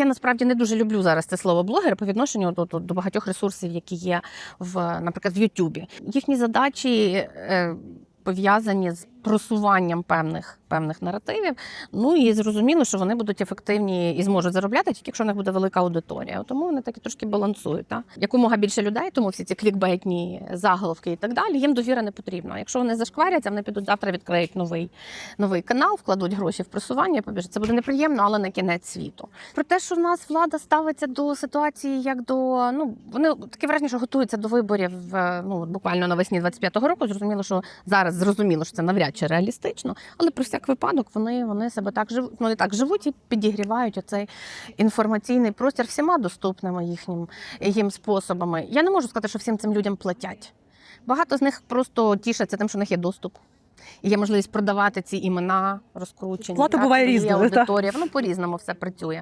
я насправді не дуже люблю зараз це слово блогер по відношенню до, до, до багатьох ресурсів, які є в, наприклад, в Ютубі. Їхні задачі е, пов'язані з просуванням певних певних наративів. Ну і зрозуміло, що вони будуть ефективні і зможуть заробляти, тільки якщо в них буде велика аудиторія. Тому вони таки трошки балансують. Та? Якомога більше людей, тому всі ці клікбейтні заголовки і так далі. Їм довіра не потрібна. Якщо вони зашкваряться, вони підуть завтра відкриють новий, новий канал, вкладуть гроші в просування. Побіжать. Це буде неприємно, але на кінець світу. Про те, що в нас влада ставиться до ситуації, як до ну вони таке враження, що готуються до виборів е, ну буквально навесні 25-го року. Зрозуміло, що зараз зрозуміло, що це навряд чи реалістично, але про всяк випадок вони, вони себе так живуть, вони так живуть і підігрівають оцей інформаційний простір всіма доступними їхнім їм способами. Я не можу сказати, що всім цим людям платять. Багато з них просто тішаться тим, що в них є доступ. І є можливість продавати ці імена розкручені. Плата буває різною, аудиторія. Воно по-різному все працює.